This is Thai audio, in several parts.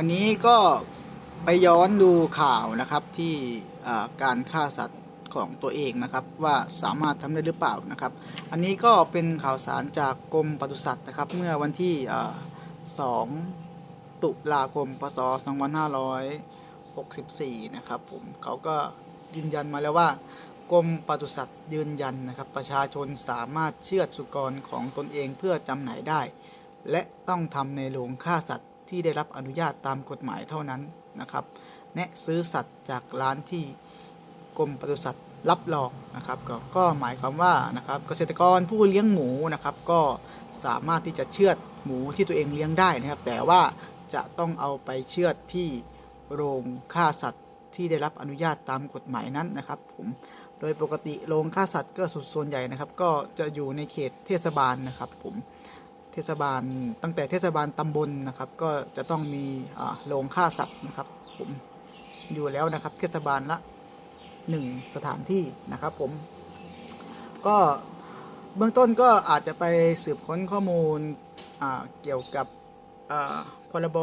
วันนี้ก็ไปย้อนดูข่าวนะครับที่การฆ่าสัตว์ของตัวเองนะครับ ว่าสามารถทำได้หรือเปล่านะครับ อันนี้ก็เป็นข่าวสารจากกรมปศุสัตว์นะครับ เมื่อวันที่ 2 ตุลาคมพศ 2564 นะครับผมเขาก็ยืนยันมาแล้วว่ากรมปศุสัตว์ยืนยันนะครับ ประชาชนสามารถเชือดสุกรของตนเองเพื่อจำหน่ายได้ และต้องทำในโรงฆ่าสัตว์ ที่ได้รับอนุญาตตามกฎหมายเท่านั้นนะครับ แนะซื้อสัตว์จากร้านที่กรมปศุสัตว์รับรองนะครับกก็หมายความว่านะครับเกษตรกรผู้เลี้ยงหมูนะครับ ก็สามารถที่จะเชือดหมูที่ตัวเองเลี้ยงได้นะครับ แต่ว่าจะต้องเอาไปเชือดที่โรงฆ่าสัตว์ที่ได้รับอนุญาตตามกฎหมายนั้นนะครับผมโดยปกติโรงฆ่าสัตว์ก็สุดส่วนใหญ่นะครับ ก็จะอยู่ในเขตเทศบาลนะครับผม ทศบาล ตั้งแต่เทศบาลตำบลนะครับ ก็จะต้องมีโรงฆ่าสัตว์นะครับ ผมอยู่แล้วนะครับ เทศบาลละหนึ่งสถานที่นะครับ ผม ก็เบื้องต้นก็อาจจะไปสืบค้นข้อมูลเกี่ยวกับพรบ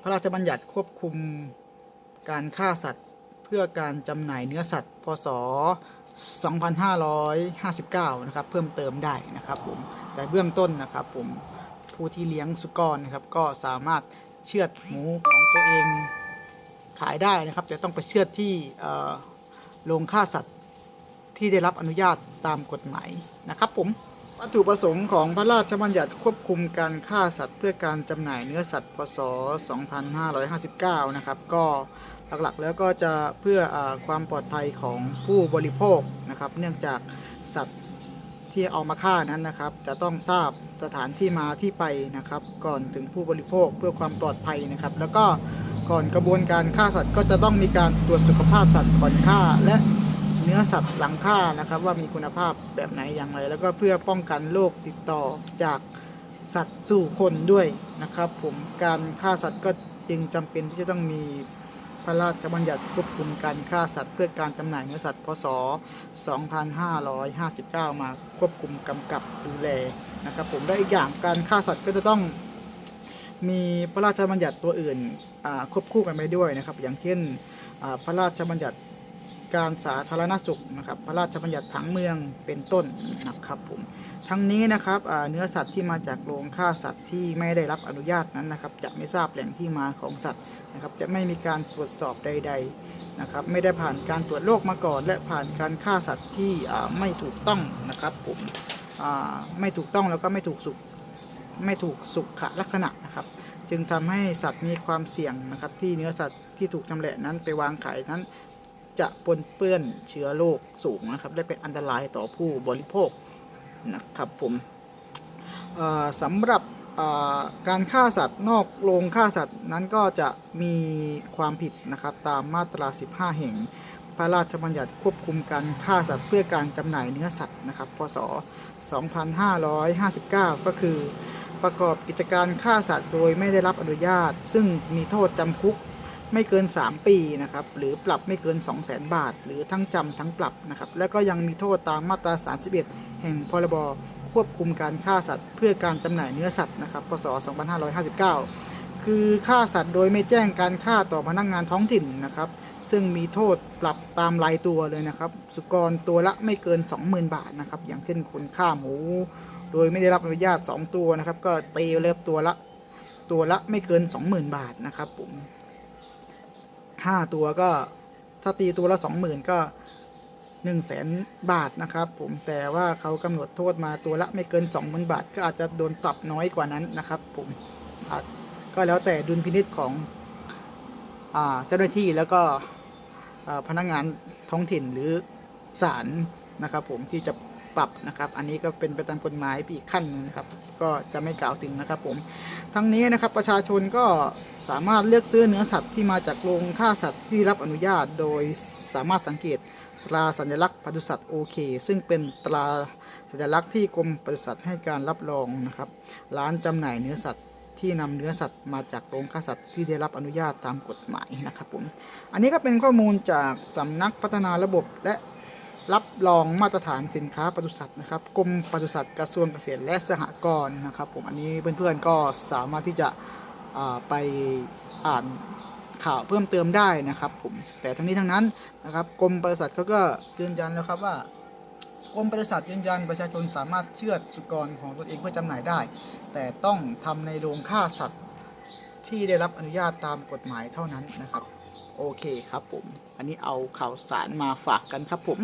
พระราชบัญญัติควบคุมการฆ่าสัตว์ เพื่อการจำหน่ายเนื้อสัตว์ พศ 2559 นะครับ เพิ่มเติมได้นะครับผม แต่เบื้องต้นนะครับผม ผู้ที่เลี้ยงสุกรนะครับ ก็สามารถเชือดหมูของตัวเองขายได้นะครับแต่ต้องไปเชือดที่โรงฆ่าสัตว์ที่ได้รับอนุญาตตามกฎหมายนะครับผม วัตถุประสงค์ของพระราชบัญญัติควบคุมการฆ่าสัตว์ เพื่อการจำหน่ายเนื้อสัตว์ พศ 2559 นะครับ ก็ หลักๆแล้วก็จะเพื่ออความปลอดภัยของผู้บริโภคนะครับ เนื่องจากสัตว์ที่เอามาฆ่านั้นนะครับ จะต้องทราบสถานที่มาที่ไปนะครับ ก่อนถึงผู้บริโภคเพื่อความปลอดภัยนะครับ แล้วก็ก่อนกระบวนการฆ่าสัตว์ก็จะต้องมีการตรวจสุขภาพสัตว์ก่อนฆ่า และเนื้อสัตว์หลังฆ่านะครับ ว่ามีคุณภาพแบบไหนอย่างไร แล้วก็เพื่อป้องกันโรคติดต่อจากสัตว์สู่คนด้วยนะครับ ผมการฆ่าสัตว์ก็จึงจำเป็นที่จะต้องมี พระราชบัญญัติควบคุมการฆ่าสัตว์เพื่อการจำหน่ายเนื้อสัตว์ พศ 2559 มาควบคุมกำกับดูแลนะครับผมและอีกอย่างการฆ่าสัตว์ก็จะต้องมีพระราชบัญญัติตัวอื่นควบคู่กันไปด้วยนะครับ อย่างเช่นพระราชบัญญัติ การสาธารณสุขนะครับ พระราชบัญญัติผังเมืองเป็นต้นนะครับผม ทั้งนี้นะครับเนื้อสัตว์ที่มาจากโรงฆ่าสัตว์ที่ไม่ได้รับอนุญาตนั้นนะครับ จะไม่ทราบแหล่งที่มาของสัตว์นะครับ จะไม่มีการตรวจสอบใด ๆนะครับ ไม่ได้ผ่านการตรวจโรคมาก่อน และผ่านการฆ่าสัตว์ที่ไม่ถูกต้องนะครับผมไม่ถูกต้องแล้วก็ไม่ถูกสุขไม่ถูกสุขลักษณะนะครับ จึงทำให้สัตว์มีความเสี่ยงนะครับ ที่เนื้อสัตว์ที่ถูกชำแหละนั้นไปวางขายนั้น จะปนเปื้อนเชื้อโรคสูงนะครับและเป็นอันตรายต่อผู้บริโภคนะครับผมเอ่อสำหรับเอ่อการฆ่าสัตว์นอกโรงฆ่าสัตว์นั้นก็จะมีความผิดนะครับตามมาตรา 15 แห่งพระราชบัญญัติควบคุมการฆ่าสัตว์เพื่อการจำหน่ายเนื้อสัตว์นะครับ พศ 2559 ก็คือประกอบกิจการฆ่าสัตว์โดยไม่ได้รับอนุญาต ซึ่งมีโทษจำคุก ไม่เกิน 3 ปีนะครับหรือปรับไม่เกิน 2 0 0แสนบาท หรือทั้งจำทั้งปรับนะครับและก็ยังมีโทษตามมาตรา 31 แห่งพรบควบคุมการฆ่าสัตว์ เพื่อการจำหน่ายเนื้อสัตว์นะครับพศ 2559 คือฆ่าสัตว์โดยไม่แจ้งการฆ่าต่อพนักงานท้องถิ่นนะครับซึ่งมีโทษปรับตามรายตัวเลยนะครับ สุกรตัวละไม่เกิน 20,000 บาทนะครับอย่างเช่นคนฆ่าหมู โดยไม่ได้รับอนุญาต 2 ตัวนะครับก็ตีเล็บตัวละตัวละไม่เกิน 20,000 บาทนะครับผม ห้าตัวก็ถ้าตีตัวละสองหมื่นก็หนึ่งแสนบาทนะครับ ผมแต่ว่าเขากำหนดโทษมาตัวละไม่เกินสองหมื่นบาท ก็อาจจะโดนปรับน้อยกว่านั้นนะครับ ผมอาจก็แล้วแต่ดุลพินิษของเจ้าหน้าที่แล้วก็พนักงานท้องถิ่นหรือศาลนะครับ ผมที่จะ ปรับนะครับ อันนี้ก็เป็นไปตามกฎหมายอีกขั้นนะครับ ก็จะไม่กล่าวถึงนะครับผม ทั้งนี้นะครับประชาชนก็สามารถเลือกซื้อเนื้อสัตว์ที่มาจากโรงฆ่าสัตว์ที่รับอนุญาต โดยสามารถสังเกตตราสัญลักษณ์ปศุสัตว์โอเค ซึ่งเป็นตราสัญลักษณ์ที่กรมปศุสัตว์ให้การรับรองนะครับ ร้านจำหน่ายเนื้อสัตว์ที่นำเนื้อสัตว์มาจากโรงฆ่าสัตว์ที่ได้รับอนุญาตตามกฎหมายนะครับผม อันนี้ก็เป็นข้อมูลจากสำนักพัฒนาระบบและ รับรองมาตรฐานสินค้าปศุสัตว์นะครับกรมปศุสัตว์กระทรวงเกษตรและสหกรณ์นะครับผมอันนี้เพื่อนๆก็สามารถที่จะไปอ่านข่าวเพิ่มเติมได้นะครับผมแต่ทั้งนี้ทั้งนั้นนะครับกรมปศุสัตว์เขาก็ยืนยันแล้วครับว่ากรมปศุสัตว์ยืนยันประชาชนสามารถเชือดสุกรของตนเองเพื่อจำหน่ายได้ แต่ต้องทำในโรงฆ่าสัตว์ที่ได้รับอนุญาตตามกฎหมายเท่านั้นนะครับ โอเคครับผม อันนี้เอาข่าวสารมาฝากกันครับผม